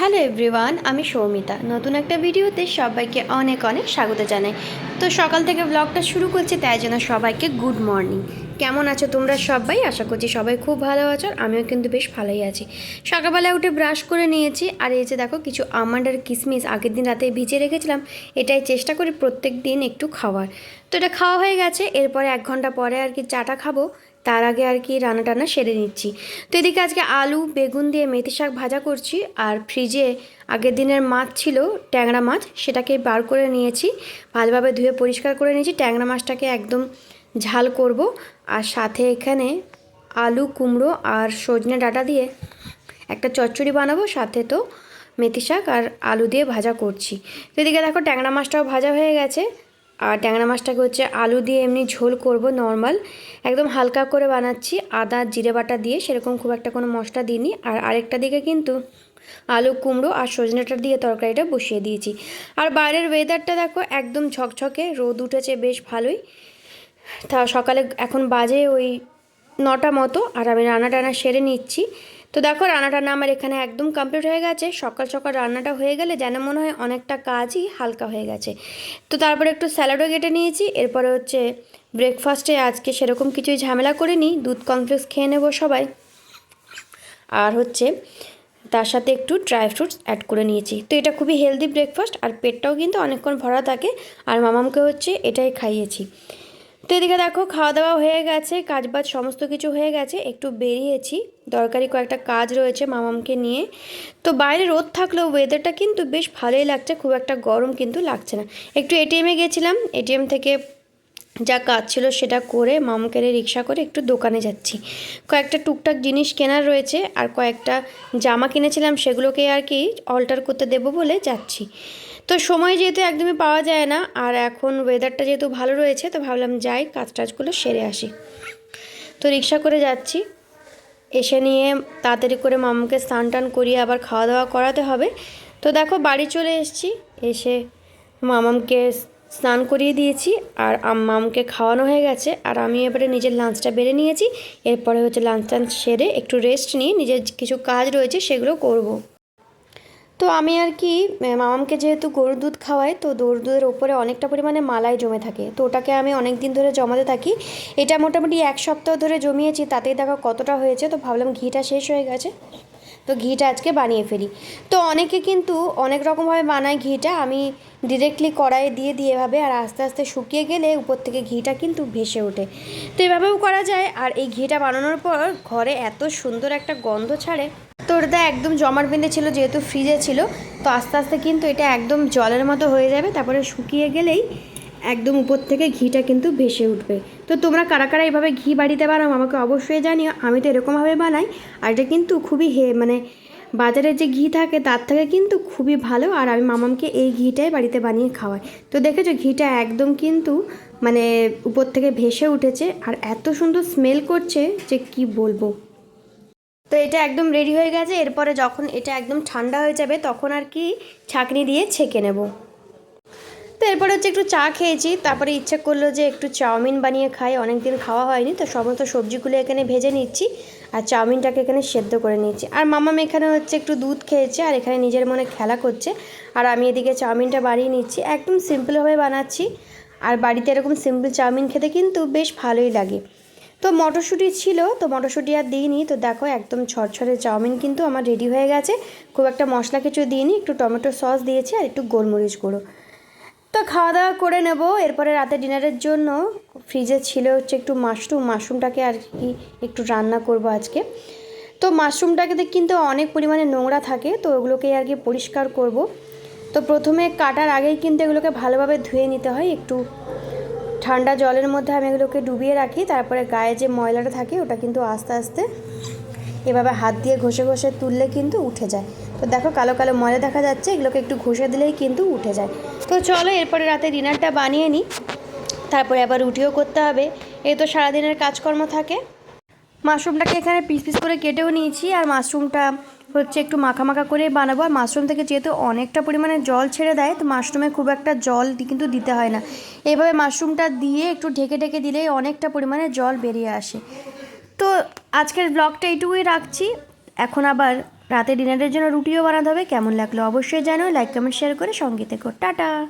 Hello everyone, আমি সৌমিতা। নতুন একটা ভিডিওতে সবাইকে অনেক অনেক স্বাগত জানাই। তো সকাল থেকে ব্লগটা শুরু করছি, তাই জন্য সবাইকে গুড মর্নিং কেমন আছো তোমরা সবাই? আশা করছি সবাই খুব ভালো আছো, আমিও কিন্তু বেশ ভালোই আছি। সকালবেলা উঠে ব্রাশ করে নিয়েছি, আর এই যে দেখো কিছু আমন্ড আর কিশমিশ আগের দিন রাতে ভিজিয়ে রেখেছিলাম, এটাই চেষ্টা করি প্রত্যেক দিন একটু খাওয়ার। তো এটা খাওয়া হয়ে গেছে, এরপরে এক ঘণ্টা পরে আর কি চাটা খাব। তার আগে আর কি রান্না টান্না সেরে নিচ্ছি। তো এদিকে আজকে আলু, বেগুন দিয়ে মেথি শাক ভাজা করছি আর ফ্রিজে আগের দিনের মাছ ছিল, ট্যাংরা মাছ, সেটাকে বার করে নিয়েছি। ভালোভাবে ধুয়ে পরিষ্কার করে নিয়েছি। ট্যাংরা মাছটাকে একদম ঝাল করব আর সাথে এখানে আলু, কুমড়ো আর সজনে ডাঁটা দিয়ে একটা চচ্চড়ি বানাবো, সাথে তো মেথি শাক আর আলু দিয়ে ভাজা করছি। তো এদিকে দেখো ট্যাংরা মাছটাও ভাজা হয়ে গেছে। আর ট্যাংরা মাছটাকে হচ্ছে আলু দিয়ে এমনি ঝোল করব নর্মাল। একদম হালকা করে বানাচ্ছি, আদা, জিরে বাটা দিয়ে, সেরকম খুব একটা কোনো মশলা দিইনি। আর আরেকটা দিকে কিন্তু আলু, কুমড়ো আর সজনেটা দিয়ে তরকারিটা বসিয়ে দিয়েছি। আর বাইরের ওয়েদারটা দেখো একদম ঝকঝকে, রোদ উঠেছে বেশ ভালোই। তা সকালে এখন বাজে ওই নটা মতো, আর আমি রান্না টানা সেরে নিচ্ছি। তো দেখো রান্না টান্না আমার এখানে একদম কমপ্লিট হয়ে গেছে। সকাল সকাল রান্নাটা হয়ে গেলে যেন মনে হয় অনেকটা কাজই হালকা হয়ে গেছে। তো তারপরে একটু স্যালাডও কেটে নিয়েছি। এরপরে হচ্ছে ব্রেকফাস্টে আজকে সেরকম কিছুই ঝামেলা করিনি। দুধ কমপ্লেক্স খেয়ে নেব সবাই। আর হচ্ছে তার সাথে একটু ড্রাই ফ্রুটস অ্যাড করে নিয়েছি। তো এটা খুবই হেলদি ব্রেকফাস্ট আর পেটটাও কিন্তু অনেকক্ষণ ভরা থাকে। আর মামামকে হচ্ছে এটাই খাইয়েছি। তো এদিকে দেখো খাওয়া দাওয়া হয়ে গেছে কাজ বাজ সমস্ত কিছু হয়ে গেছে, একটু বেরিয়েছি। দরকারি কয়েকটা কাজ রয়েছে মামামকে নিয়ে। তো বাইরে রোদ থাকলেও ওয়েদারটা কিন্তু বেশ ভালোই লাগছে, খুব একটা গরম কিন্তু লাগছে না। একটু এটিএমে গেছিলাম এটিএম থেকে যা কাজ ছিল সেটা করে মামুকে রিক্সা করে একটু দোকানে যাচ্ছি। কয়েকটা টুকটাক জিনিস কেনার রয়েছে আর কয়েকটা জামা কিনেছিলাম সেগুলোকে আর কি অল্টার করতে দেবো বলে যাচ্ছি। তো সময় যেহেতু একদমই পাওয়া যায় না আর এখন ওয়েদারটা যেহেতু ভালো রয়েছে তো ভাবলাম যাই কাজ টাজগুলো সেরে আসি। তো রিক্সা করে যাচ্ছি। এসে নিয়ে তাড়াতাড়ি করে মামুকে স্নান টান করিয়ে আবার খাওয়া দাওয়া করাতে হবে। তো দেখো বাড়ি চলে এসেছি। এসে মামামকে স্নান করিয়ে দিয়েছি আর মামকে খাওয়ানো হয়ে গেছে আর আমি এবারে নিজের লাঞ্চটা বেড়ে নিয়েছি। এরপরে হচ্ছে লাঞ্চ টাঞ্চ সেরে একটু রেস্ট নিয়ে নিজের কিছু কাজ রয়েছে সেগুলো করব। তো আমি আর কি মামামকে যেহেতু গরুর দুধ খাওয়াই, তো গরুর দুধের ওপরে অনেকটা পরিমাণে মালাই জমে থাকে। তো ওটাকে আমি অনেক দিন ধরে জমাতে থাকি। এটা মোটামুটি এক সপ্তাহ ধরে জমিয়েছি, তাতেই দেখা কতটা হয়েছে, তো ভাবলাম ঘিটা শেষ হয়ে গেছে। তো ঘিটা আজকে বানিয়ে ফেলি। তো অনেকে কিন্তু অনেক রকমভাবে বানায় ঘিটা, আমি ডিরেক্টলি কড়াইয়ে দিয়ে দিয়ে এভাবে, আর আস্তে আস্তে শুকিয়ে গেলে উপর থেকে ঘিটা কিন্তু ভেসে ওঠে। তো এভাবেও করা যায়, আর এই ঘিটা বানানোর পর ঘরে এত সুন্দর একটা গন্ধ ছাড়ে। তো ওটা একদম জমাট বেঁধে ছিল, যেহেতু ফ্রিজে ছিল, তো আস্তে আস্তে কিন্তু এটা একদম জলের মতো হয়ে যাবে, তারপরে শুকিয়ে গেলেই একদম উপর থেকে ঘিটা কিন্তু ভেসে উঠবে। তো তোমরা কারা কারা এইভাবে ঘি বাড়িতে বানাও আমাকে অবশ্যই জানিও, আমি তো এরকমভাবে বানাই। আর এটা কিন্তু খুবই হে মানে বাজারে যে ঘি থাকে তার থেকে কিন্তু খুবই ভালো। আর আমি মামামকে এই ঘিটাই বাড়িতে বানিয়ে খাওয়াই। তো দেখেছ ঘিটা একদম কিন্তু মানে উপর থেকে ভেসে উঠেছে। আর এত সুন্দর স্মেল করছে যে কি বলব। তো এটা একদম রেডি হয়ে গেছে। এরপরে যখন এটা একদম ঠান্ডা হয়ে যাবে, তখন আর কি ছাঁকনি দিয়ে ছেঁকে নেব। তো এরপরে হচ্ছে একটু চা খেয়েছি। তারপরে ইচ্ছে করল যে একটু চাউমিন বানিয়ে খাই। অনেক দিন খাওয়া হয়নি, তো সমস্ত সবজিগুলো এখানে ভেজে নিচ্ছি আর চাউমিনটাকে এখানে সেদ্ধ করে নিচ্ছি। আর মামাম এখানে হচ্ছে একটু দুধ খেয়েছে আর এখানে নিজের মনে খেলা করছে। আর আমি এদিকে চাউমিনটা বানিয়ে নিচ্ছি। একদম সিম্পলভাবে বানাচ্ছি। আর বাড়িতে এরকম সিম্পল চাউমিন খেতে কিন্তু বেশ ভালোই লাগে। তো মটরশুঁটি ছিল, তো মটরশুঁটি আর দিইনি। তো দেখো একদম ছড়ছড়ে চাউমিন কিন্তু আমার রেডি হয়ে গেছে। খুব একটা মশলা কিছু দিইনি, একটু টমেটো সস দিয়েছি আর একটু গোলমরিচ গুঁড়ো। তো খাওয়া দাওয়া করে নেব। এরপরে রাতে ডিনারের জন্য ফ্রিজে ছিল হচ্ছে একটু মাশরুম মাশরুমটাকে আর কি একটু রান্না করব আজকে। তো মাশরুমটাকে কিন্তু অনেক পরিমাণে নোংরা থাকে, তো ওগুলোকে আর কি পরিষ্কার করব। তো প্রথমে কাটার আগেই কিন্তু এগুলোকে ভালোভাবে ধুয়ে নিতে হয়, একটু ঠান্ডা জলের মধ্যে আমি এগুলোকে ডুবিয়ে রাখি, তারপরে গায়ে যে ময়লাটা থাকে ওটা কিন্তু আস্তে আস্তে এভাবে হাত দিয়ে ঘষে ঘষে তুললে কিন্তু উঠে যায়। তো দেখো কালো কালো ময়লা দেখা যাচ্ছে, এগুলোকে একটু ঘষে দিলেই কিন্তু উঠে যায়। তো চলো, এরপরে রাতে ডিনারটা বানিয়ে নিই। তারপরে আবার রুটিও করতে হবে। এই তো সারাদিনের কাজকর্ম থাকে। মাশরুমটাকে এখানে পিস পিস করে কেটেও নিয়েছি, আর মাশরুমটা হচ্ছে একটু মাখা করে বানাবো। আর মাশরুম থেকে যেহেতু অনেকটা পরিমাণে জল ছেড়ে দেয়, তো মাশরুমে খুব একটা জল কিন্তু দিতে হয় না। এইভাবে মাশরুমটা দিয়ে একটু ঢেকে ঢেকে দিলেই অনেকটা পরিমাণে জল বেরিয়ে আসে। তো আজকের ব্লগটা এইটুকুই রাখছি। এখন আবার রাতে ডিনারের জন্য রুটিও বানাতে হবে। কেমন লাগল অবশ্যই জানো লাইক, কমেন্ট শেয়ার করে সঙ্গে থেকো। টাটা।